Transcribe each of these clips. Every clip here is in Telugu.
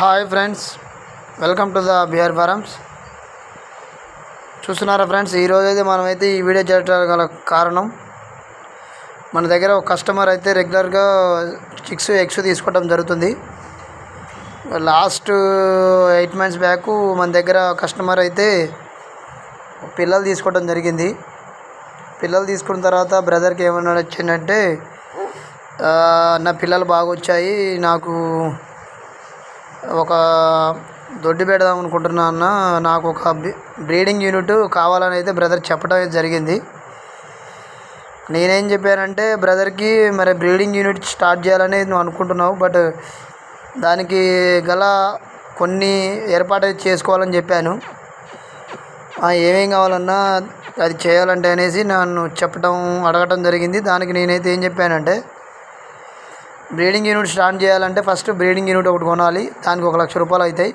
Hi friends welcome to the BR farms. చూస్తున్నారా ఫ్రెండ్స్ ఈరోజు అయితే మనమైతే ఈ వీడియో చేయడం గల కారణం మన దగ్గర ఒక కస్టమర్ అయితే రెగ్యులర్గా చిక్స్ ఎగ్స్ తీసుకోవడం జరుగుతుంది. లాస్ట్ ఎయిట్ మంత్స్ బ్యాక్ మన దగ్గర కస్టమర్ అయితే పిల్లలు తీసుకోవడం జరిగింది. పిల్లలు తీసుకున్న తర్వాత బ్రదర్కి ఏమన్నా వచ్చిందంటే నా పిల్లలు బాగా వచ్చాయి నాకు ఒక దొడ్డి పెడదాం అనుకుంటున్నా అన్న. నాకు ఒక బ్రీడింగ్ యూనిట్ కావాలని అయితే బ్రదర్ చెప్పడం అయితే జరిగింది. నేనేం చెప్పానంటే బ్రదర్కి మరి బ్రీడింగ్ యూనిట్ స్టార్ట్ చేయాలని నువ్వు అనుకుంటున్నావు బట్ దానికి గల కొన్ని ఏర్పాటు చేసుకోవాలని చెప్పాను. ఏమేం కావాలన్నా అది చేయాలంటే అనేసి నన్ను చెప్పడం అడగటం జరిగింది. దానికి నేనైతే ఏం చెప్పానంటే బ్రీడింగ్ యూనిట్ స్టార్ట్ చేయాలంటే ఫస్ట్ బ్రీడింగ్ యూనిట్ ఒకటి కొనాలి. దానికి ఒక లక్ష రూపాయలు అవుతాయి.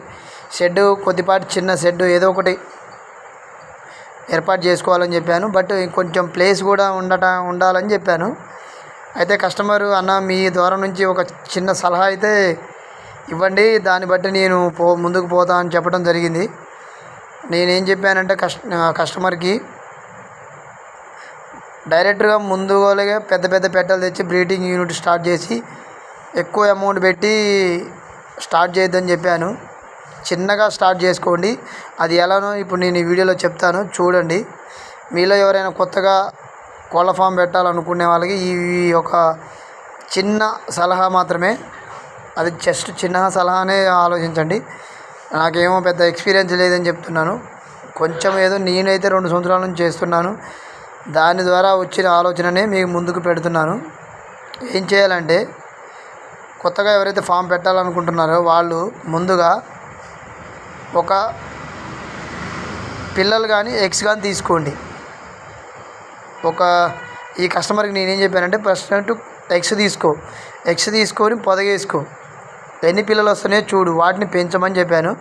షెడ్ కొద్దిపాటి చిన్న షెడ్ ఏదో ఒకటి ఏర్పాటు చేసుకోవాలని చెప్పాను. బట్ కొంచెం ప్లేస్ కూడా ఉండట ఉండాలని చెప్పాను. అయితే కస్టమర్ అన్న మీ ద్వారా నుంచి ఒక చిన్న సలహా అయితే ఇవ్వండి. దాన్ని బట్టి నేను పో ముందుకు పోతా అని చెప్పడం జరిగింది. నేనేం చెప్పానంటే కస్ట కస్టమర్కి డైరెక్ట్గా ముందుగా పెద్ద పెద్ద పెట్టలు తెచ్చి బ్రీడింగ్ యూనిట్ స్టార్ట్ చేసి ఎక్కువ అమౌంట్ పెట్టి స్టార్ట్ చేయొద్దని చెప్పాను. చిన్నగా స్టార్ట్ చేసుకోండి. అది ఎలానో ఇప్పుడు నేను ఈ వీడియోలో చెప్తాను. చూడండి. మీలో ఎవరైనా కొత్తగా కోళ్ళ ఫామ్ పెట్టాలనుకునే వాళ్ళకి ఈ ఒక చిన్న సలహా మాత్రమే. అది జస్ట్ చిన్న సలహానే ఆలోచించండి. నాకేమో పెద్ద ఎక్స్పీరియన్స్ లేదని చెప్తున్నాను. కొంచెం ఏదో నేనైతే రెండు సంవత్సరాల నుంచి చేస్తున్నాను. దాని ద్వారా వచ్చిన ఆలోచననే మీకు ముందుకు పెడుతున్నాను. ఏం చేయాలంటే కొత్తగా ఎవరైతే ఫామ్ పెట్టాలనుకుంటున్నారో వాళ్ళు ముందుగా ఒక పిల్లలు కానీ ఎగ్స్ కానీ తీసుకోండి. ఒక ఈ కస్టమర్కి నేనేం చెప్పానంటే ప్రస్తుతం ఎగ్స్ తీసుకో. ఎగ్స్ తీసుకొని పొదగేసుకో ఎన్ని పిల్లలు వస్తున్నాయో చూడు వాటిని పెంచమని చెప్పాను.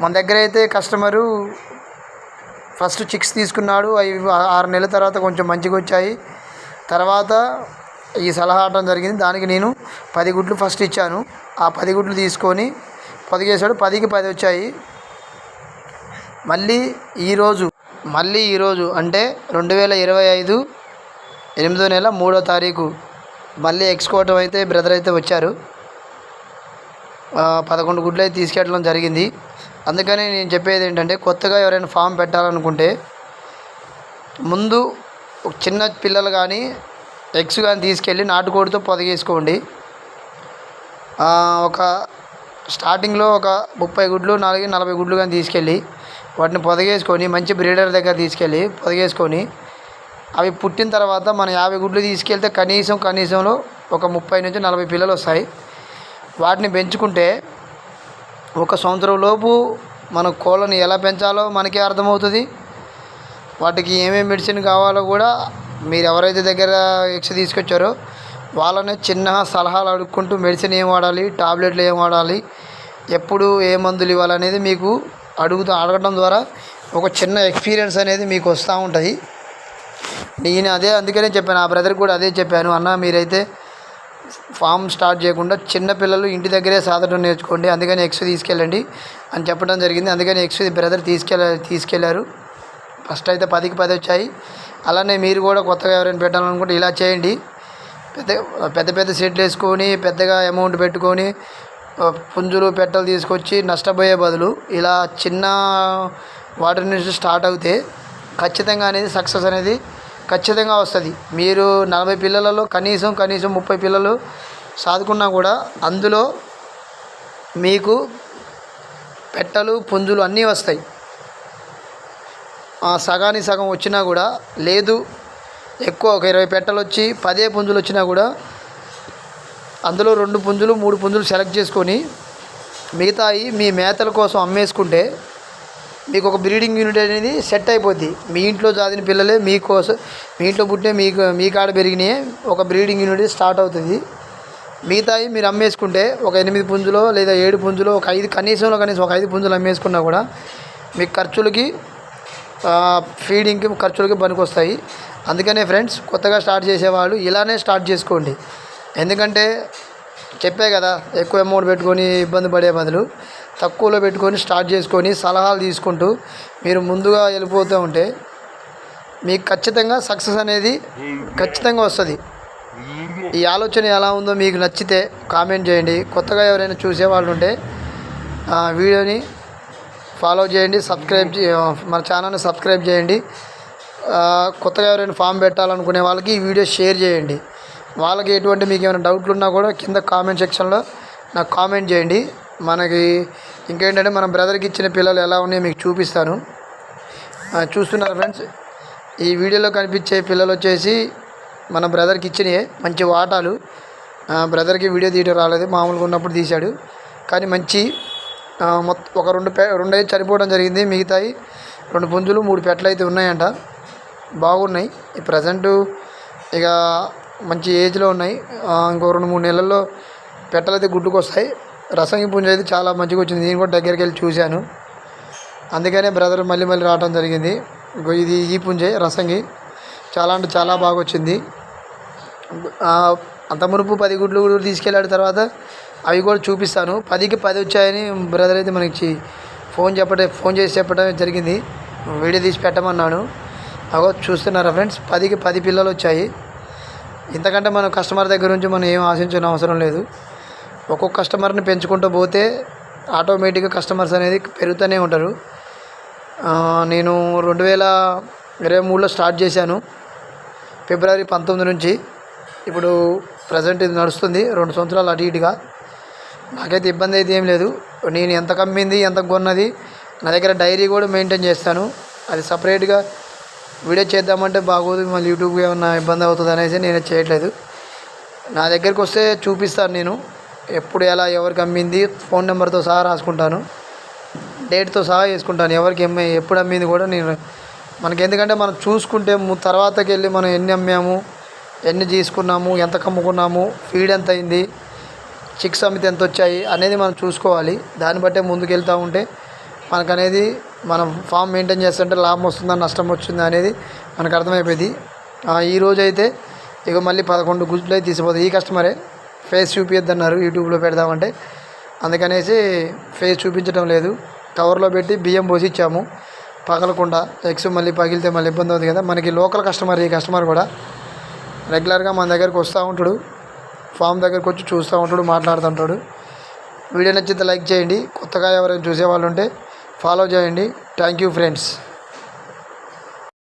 మన దగ్గర అయితే కస్టమరు ఫస్ట్ చిక్స్ తీసుకున్నాడు అవి ఆరు నెలల తర్వాత కొంచెం మంచిగా వచ్చాయి. తర్వాత ఈ సలహా ఆడటం జరిగింది. దానికి నేను పది గుడ్లు ఫస్ట్ ఇచ్చాను. ఆ పది గుడ్లు తీసుకొని పొదిగేశాడు పదికి పది వచ్చాయి. మళ్ళీ ఈరోజు మళ్ళీ ఈరోజు అంటే రెండు వేల ఇరవై ఐదు ఎనిమిదో నెల మూడో తారీఖు మళ్ళీ ఎక్స్కోవటం అయితే బ్రదర్ అయితే వచ్చారు. పదకొండు గుడ్లు అయితే తీసుకెళ్ళడం జరిగింది. అందుకని నేను చెప్పేది ఏంటంటే కొత్తగా ఎవరైనా ఫామ్ పెట్టాలనుకుంటే ముందు ఒక చిన్న పిల్లలు కానీ ఎగ్స్ కానీ తీసుకెళ్ళి నాటుకోడితో పొదగేసుకోండి. ఒక స్టార్టింగ్లో ఒక ముప్పై గుడ్లు నాలుగు నలభై గుడ్లు కానీ తీసుకెళ్ళి వాటిని పొదగేసుకొని మంచి బ్రీడర్ దగ్గర తీసుకెళ్ళి పొదగేసుకొని అవి పుట్టిన తర్వాత మనం యాభై గుడ్లు తీసుకెళ్తే కనీసం కనీసంలో ఒక ముప్పై నుంచి నలభై పిల్లలు వస్తాయి. వాటిని పెంచుకుంటే ఒక సంవత్సరం లోపు మన కోళ్ళని ఎలా పెంచాలో మనకే అర్థమవుతుంది. వాటికి ఏమేమి మెడిసిన్ కావాలో కూడా మీరు ఎవరైతే దగ్గర ఎక్స్ తీసుకొచ్చారో వాళ్ళనే చిన్న సలహాలు అడుక్కుంటూ మెడిసిన్ ఏం వాడాలి టాబ్లెట్లు ఏం వాడాలి ఎప్పుడు ఏ మందులు ఇవ్వాలనేది మీకు అడుగుతూ అడగడం ద్వారా ఒక చిన్న ఎక్స్పీరియన్స్ అనేది మీకు వస్తూ ఉంటుంది నేను అదే అందుకనే చెప్పాను ఆ బ్రదర్ కూడా అదే చెప్పాను అన్న మీరైతే ఫామ్ స్టార్ట్ చేయకుండా చిన్న పిల్లలు ఇంటి దగ్గరే సాధడం నేర్చుకోండి అందుకని ఎక్స్ తీసుకెళ్ళండి అని చెప్పడం జరిగింది. అందుకని ఎక్స్ బ్రదర్ తీసుకెళ్ళ తీసుకెళ్ళారు ఫస్ట్ అయితే పదికి పది వచ్చాయి. అలానే మీరు కూడా కొత్తగా ఎవరైనా పెట్టాలనుకుంటే ఇలా చేయండి. పెద్ద పెద్ద పెద్ద సెట్లు వేసుకొని పెద్దగా అమౌంట్ పెట్టుకొని పుంజులు పెట్టలు తీసుకొచ్చి నష్టపోయే బదులు ఇలా చిన్న వాటి నుంచి స్టార్ట్ అవుతే ఖచ్చితంగా అనేది సక్సెస్ అనేది ఖచ్చితంగా వస్తుంది. మీరు నలభై పిల్లలలో కనీసం కనీసం ముప్పై పిల్లలు సాదుకున్నా కూడా అందులో మీకు పెట్టలు పుంజులు అన్నీ వస్తాయి. సగానికి సగం వచ్చినా కూడా లేదు. ఎక్కువ ఒక ఇరవై పెట్టలు వచ్చి పదే పుంజులు వచ్చినా కూడా అందులో రెండు పుంజులు మూడు పుంజులు సెలెక్ట్ చేసుకొని మిగతాయి మీ మేతల కోసం అమ్మేసుకుంటే మీకు ఒక బ్రీడింగ్ యూనిట్ అనేది సెట్ అయిపోద్ది. మీ ఇంట్లో జాదిన పిల్లలే మీకోసం మీ ఇంట్లో పుట్టిన మీకు మీ కాడ పెరిగినాయి ఒక బ్రీడింగ్ యూనిట్ స్టార్ట్ అవుతుంది. మిగతాయి మీరు అమ్మేసుకుంటే ఒక ఎనిమిది పుంజులో లేదా ఏడు పుంజులో ఒక ఐదు కనీసంలో కనీసం ఒక ఐదు పుంజులు అమ్మేసుకున్నా కూడా మీ ఖర్చులకి ఫీడింగ్కి ఖర్చులకి పనికొస్తాయి. అందుకనే ఫ్రెండ్స్ కొత్తగా స్టార్ట్ చేసేవాళ్ళు ఇలానే స్టార్ట్ చేసుకోండి. ఎందుకంటే చెప్పే కదా ఎక్కువ అమౌంట్ పెట్టుకొని ఇబ్బంది పడే బదులు తక్కువలో పెట్టుకొని స్టార్ట్ చేసుకొని సలహాలు తీసుకుంటూ మీరు ముందుగా వెళ్ళిపోతూ ఉంటే మీకు ఖచ్చితంగా సక్సెస్ అనేది ఖచ్చితంగా వస్తుంది. ఈ ఆలోచన ఎలా ఉందో మీకు నచ్చితే కామెంట్ చేయండి. కొత్తగా ఎవరైనా చూసే వాళ్ళు ఉంటే వీడియోని ఫాలో చేయండి సబ్స్క్రైబ్ మన ఛానల్ని సబ్స్క్రైబ్ చేయండి. కొత్తగా ఎవరైనా ఫామ్ పెట్టాలనుకునే వాళ్ళకి ఈ వీడియో షేర్ చేయండి. వాళ్ళకి ఎటువంటి మీకు ఏమైనా డౌట్లు ఉన్నా కూడా కింద కామెంట్ సెక్షన్లో నాకు కామెంట్ చేయండి. మనకి ఇంకేంటంటే మన బ్రదర్కి ఇచ్చిన పిల్లలు ఎలా ఉన్నాయో మీకు చూపిస్తాను. చూస్తున్నారు ఫ్రెండ్స్ ఈ వీడియోలో కనిపించే పిల్లలు వచ్చేసి మన బ్రదర్కి ఇచ్చినాయి మంచి వాటాలు. బ్రదర్కి వీడియో తీయడం రాలేదు మామూలుగా ఉన్నప్పుడు తీశాడు. కానీ మంచి మొత్తం ఒక రెండు పె రెండు అయితే చనిపోవడం జరిగింది మిగతాయి రెండు పుంజులు మూడు పెట్టలు అయితే ఉన్నాయంట. బాగున్నాయి. ఈ ప్రజెంటు ఇక మంచి ఏజ్లో ఉన్నాయి. ఇంకో రెండు మూడు నెలల్లో పెట్టలు అయితే గుడ్డుకు వస్తాయి రసంగి పుంజు అయితే చాలా మంచిగా వచ్చింది. నేను కూడా దగ్గరికి వెళ్ళి చూశాను. అందుకనే బ్రదర్ మళ్ళీ మళ్ళీ రావడం జరిగింది. ఇది ఈ పుంజే రసంగి. చాలా అంటే చాలా బాగా వచ్చింది. అంత మునుపు పది గుడ్లు కూడా తీసుకెళ్ళాడు తర్వాత అవి కూడా చూపిస్తాను. పదికి పది వచ్చాయని బ్రదర్ అయితే మనకి ఫోన్ చెప్పడం ఫోన్ చేసి చెప్పడం జరిగింది. వీడియో తీసి పెట్టమన్నాను. అగో చూస్తున్నారా ఫ్రెండ్స్ పదికి పది పిల్లలు వచ్చాయి. ఇంతకంటే మనం కస్టమర్ దగ్గర నుంచి మనం ఏం ఆశించిన అవసరం లేదు. ఒక్కొక్క కస్టమర్ని పెంచుకుంటూ పోతే ఆటోమేటిక్గా కస్టమర్స్ అనేది పెరుగుతూనే ఉంటారు. నేను రెండు వేల ఇరవై మూడులో స్టార్ట్ చేశాను. ఫిబ్రవరి పంతొమ్మిది నుంచి. ఇప్పుడు ప్రజెంట్ ఇది నడుస్తుంది. రెండు సంవత్సరాలు అటు ఇటుగా. నాకైతే ఇబ్బంది అయితే ఏం లేదు. నేను ఎంత కమ్మింది ఎంత కొన్నది నా దగ్గర డైరీ కూడా మెయింటైన్ చేస్తాను. అది సపరేట్గా వీడియో చేద్దామంటే బాగోదు మళ్ళీ యూట్యూబ్ ఏమన్నా ఇబ్బంది అవుతుంది అనేసి నేను చేయట్లేదు. నా దగ్గరికి వస్తే చూపిస్తాను నేను. ఎప్పుడు ఎలా ఎవరికి అమ్మింది ఫోన్ నెంబర్తో సహా రాసుకుంటాను. డేట్తో సహా వేసుకుంటాను. ఎవరికి ఎమ్మె ఎప్పుడు అమ్మింది కూడా నేను మనకి ఎందుకంటే మనం చూసుకుంటే ము- తర్వాతకి వెళ్ళి మనం ఎన్ని అమ్మాము ఎన్ని తీసుకున్నాము ఎంత కమ్ముకున్నాము ఫీడ్ ఎంత అయింది చిక్స్ అమ్మితే ఎంత వచ్చాయి అనేది మనం చూసుకోవాలి. దాన్ని బట్టే ముందుకు వెళ్తూ ఉంటే మనకు అనేది మనం ఫామ్ మెయింటైన్ చేస్తుంటే లాభం వస్తుందా నష్టం వచ్చిందా అనేది మనకు అర్థమైపోయింది. ఈరోజు ఈ అయితే ఇక మళ్ళీ పదకొండు గుడ్లు అయితే తీసిపోతుంది ఈ కస్టమరే ఫేస్ చూపించద్దన్నారు యూట్యూబ్లో పెడదామంటే. అందుకనేసి ఫేస్ చూపించడం లేదు. కవర్లో పెట్టి బియ్యం పోసి ఇచ్చాము. పగలకుండా ఎగ్స్ మళ్ళీ పగిలితే మళ్ళీ ఇబ్బంది అవుతుంది కదా. మనకి లోకల్ కస్టమర్ ఈ కస్టమర్ కూడా రెగ్యులర్గా మన దగ్గరికి వస్తూ ఉంటాడు. ఫామ్ దగ్గరకు వచ్చి చూస్తూ ఉంటాడు మాట్లాడుతుంటాడు వీడియో నచ్చితే లైక్ చేయండి. కొత్తగా ఎవరైనా చూసేవాళ్ళు ఉంటే ఫాలో చేయండి. Thank you friends